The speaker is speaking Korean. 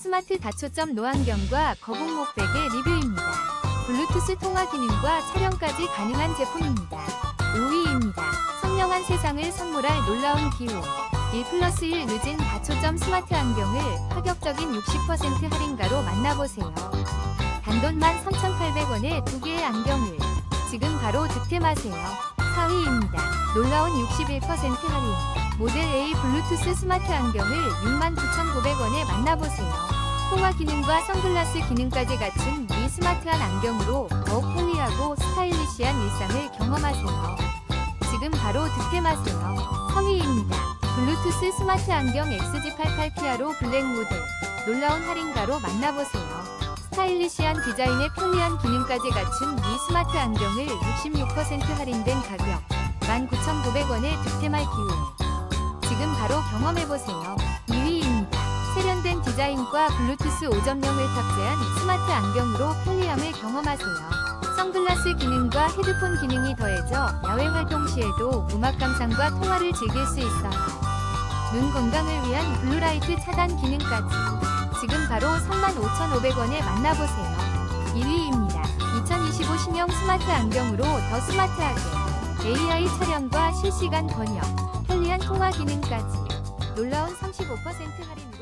스마트 다초점 노안경과 거북목 베개 리뷰입니다. 블루투스 통화 기능과 촬영까지 가능한 제품입니다. 5위입니다. 선명한 세상을 선물할 놀라운 기회. 1 플러스 1 늦은 다초점 스마트 안경을 파격적인 60% 할인가로 만나보세요. 단돈만 3,800원에 두 개의 안경을 지금 바로 득템하세요. 4위입니다. 놀라운 61% 할인. 모델 A 블루투스 스마트 안경을 69,900원에 만나보세요. 통화 기능과 선글라스 기능까지 갖춘 이 스마트한 안경으로 더욱 편리하고 스타일리시한 일상을 경험하세요. 지금 바로 득템하세요. 3위입니다. 블루투스 스마트 안경 XG88PRO 블랙 모델. 놀라운 할인가로 만나보세요. 스타일리시한 디자인에 편리한 기능까지 갖춘 이 스마트 안경을 66% 할인된 가격 19,900원에 득템할 기회. 지금 바로 경험해보세요. 2위입니다. 세련된 디자인과 블루투스 5.0을 탑재한 스마트 안경으로 편리함을 경험하세요. 선글라스 기능과 헤드폰 기능이 더해져 야외 활동 시에도 음악 감상과 통화를 즐길 수 있어요. 눈 건강을 위한 블루라이트 차단 기능까지. 지금 바로 35,500원에 만나보세요. 1위입니다. 2025 신형 스마트 안경으로 더 스마트하게 AI 촬영과 실시간 번역, 편리한 통화 기능까지 놀라운 35% 할인